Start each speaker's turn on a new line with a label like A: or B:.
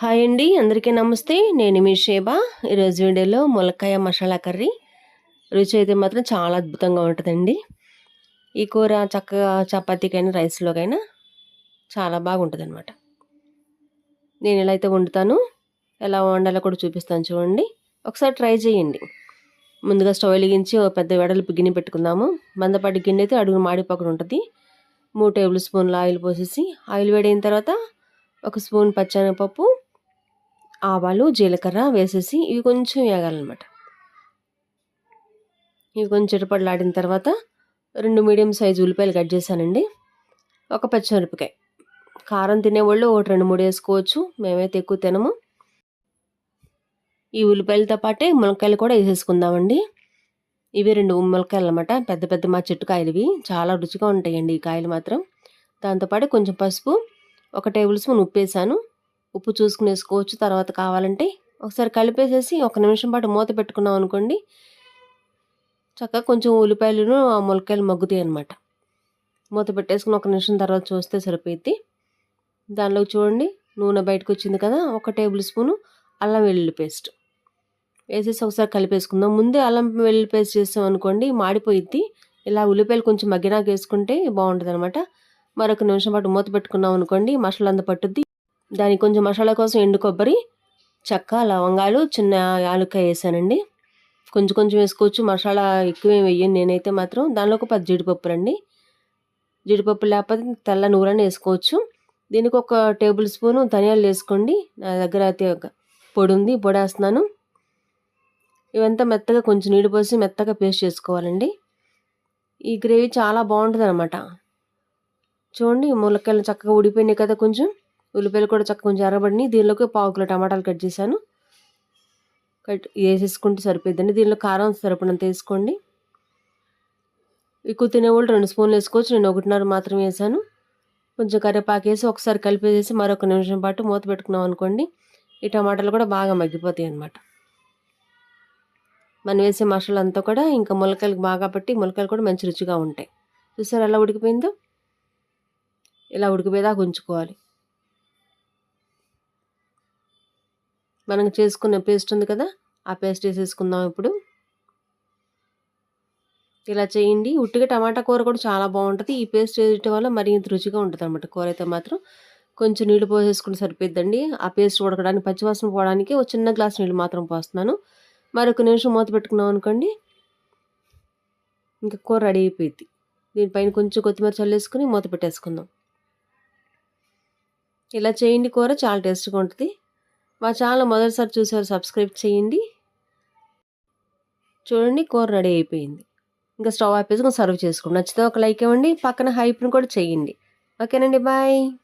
A: Hi అండి అందరికీ నమస్తే. నేను మీ షేబా. ఈరోజు వీడియోలో ములక్కాయ మసాలా కర్రీ. రుచి అయితే మాత్రం చాలా అద్భుతంగా ఉంటుందండి. ఈ కూర చక్కగా చపాతీకైనా రైస్లోకైనా చాలా బాగుంటుంది అనమాట నేను ఎలా అయితే వండుతాను ఎలా వండాలో కూడా చూపిస్తాను చూడండి. ఒకసారి ట్రై చేయండి. ముందుగా స్టవ్ వెలిగించి ఒక పెద్ద వెడల్పు గిన్నె పెట్టుకుందాము. మందపాటి గిన్నె అయితే అడుగు మాడిపోకుండా ఉంటుంది. మూడు టేబుల్ స్పూన్ల ఆయిల్ పోసేసి ఆయిల్ వేడైన తర్వాత ఒక స్పూన్ పచ్చనపప్పు ఆవాలు జీలకర్ర వేసేసి ఇవి కొంచెం వేగాలన్నమాట. ఇవి కొంచెం చిటపడలాడిన తర్వాత రెండు మీడియం సైజు ఉల్లిపాయలు కట్ చేశానండి. ఒక పచ్చిమిరపకాయ. కారం తినేవాళ్ళు ఒకటి రెండు మూడు వేసుకోవచ్చు. మేమైతే ఎక్కువ తినము. ఈ ఉల్లిపాయలతో పాటే మునక్కాయలు కూడా వేసేసుకుందామండి. ఇవి రెండు మునక్కాయలు అనమాట పెద్ద పెద్ద మా చెట్టు కాయలు ఇవి చాలా రుచిగా ఉంటాయండి ఈ కాయలు మాత్రం. దాంతోపాటు కొంచెం పసుపు ఒక టేబుల్ స్పూన్ ఉప్పు వేసాను. ఉప్పు చూసుకుని వేసుకోవచ్చు తర్వాత కావాలంటే ఒకసారి కలిపేసేసి ఒక నిమిషం పాటు మూత పెట్టుకున్నాం అనుకోండి. చక్కగా కొంచెం ఉల్లిపాయలను ఆ మొలకాయలు మగ్గుతాయి అనమాట మూత పెట్టేసుకుని ఒక నిమిషం తర్వాత చూస్తే సరిపోయింది దానిలో చూడండి నూనె బయటకు వచ్చింది కదా ఒక టేబుల్ స్పూను అల్లం వెల్లుల్లి పేస్ట్. వేసేసి ఒకసారి కలిపేసుకుందాం. ముందే అల్లం వెల్లుల్లి పేస్ట్ చేస్తాం అనుకోండి మాడిపోయిద్ది. ఇలా ఉల్లిపాయలు కొంచెం మగ్గినాక వేసుకుంటే బాగుంటుంది అనమాట మరొక నిమిషం పాటు మూత పెట్టుకున్నాం అనుకోండి మసాలా అంత పట్టుద్ది. దానికి కొంచెం మసాలా కోసం ఎండు కొబ్బరి చెక్క లవంగాలు చిన్న యాలక్కాయ వేసానండి. కొంచెం కొంచెం వేసుకోవచ్చు. మసాలా ఎక్కువ వేయను నేనైతే మాత్రం. దానిలో ఒక పది జీడిపప్పు రండి జీడిపప్పు లేకపోతే తెల్ల నూరని వేసుకోవచ్చు. దీనికి ఒక టేబుల్ స్పూను ధనియాలు వేసుకోండి. నా దగ్గర అయితే పొడి ఉంది పొడి వేస్తున్నాను. ఇవంతా మెత్తగా కొంచెం నీళ్ళు పోసి మెత్తగా పేస్ట్ చేసుకోవాలండి. ఈ గ్రేవీ చాలా బాగుంటుంది అనమాట చూడండి ములక్కాయలు చక్కగా ఉడిపోయినాయి కదా కొంచెం. ఉల్లిపాయలు కూడా చక్కగా కొంచెం ఎర్రబడిని దీనిలోకి పావు కిలో టమాటాలు కట్ చేశాను. కట్ వేసేసుకుంటే సరిపోద్దండి దీనిలో కారం సరిపడినంత వేసుకోండి. ఎక్కువ తినేవాళ్ళు రెండు స్పూన్లు వేసుకోవచ్చు. నేను ఒకటిన్నర మాత్రమే వేసాను. కొంచెం కరివేపాకు వేసి ఒకసారి కలిపేసేసి మరొక నిమిషం పాటు మూత పెట్టుకున్నాం అనుకోండి ఈ టమాటాలు కూడా బాగా మగ్గిపోతాయి అన్నమాట. మనం వేసే మసాలా అంతా కూడా ఇంకా ములకాయలకు బాగా పట్టి ములకాయలు కూడా మంచి రుచిగా ఉంటాయి. చూసారు ఎలా ఉడికిపోయిందో? ఇలా ఉడికిపోయేదాకా ఉంచుకోవాలి. మనం చేసుకున్న పేస్ట్ ఉంది కదా ఆ పేస్ట్ వేసేసుకుందాం ఇప్పుడు. ఇలా చేయండి. ఉట్టిగా టమాటా కూర కూడా చాలా బాగుంటుంది. ఈ పేస్ట్ వేయటం వల్ల మరింత రుచిగా ఉంటుంది అనమాట కూర అయితే మాత్రం. కొంచెం నీళ్ళు పోసేసుకుని సరిపోద్దండి ఆ పేస్ట్ ఉడకడానికి పచ్చివాసన పోవడానికి ఒక చిన్న గ్లాస్ నీళ్ళు మాత్రం పోస్తున్నాను. మరొక నిమిషం మూత పెట్టుకున్నాం అనుకోండి ఇంకా కూర రెడీ అయిపోయింది దీనిపైన కొంచెం కొత్తిమీర చల్లేసుకుని మూత పెట్టేసుకుందాం. ఇలా చేయండి కూర చాలా టేస్ట్గా ఉంటుంది. మా ఛానల్ మొదటిసారి చూసారు సబ్స్క్రైబ్ చేయండి. చూడండి కూర రెడీ అయిపోయింది. ఇంకా స్టవ్ ఆపేసుకొని సర్వ్ చేసుకోండి నచ్చితే ఒక లైక్ ఇవ్వండి పక్కన హైప్ని కూడా చేయండి. ఓకేనండి బాయ్.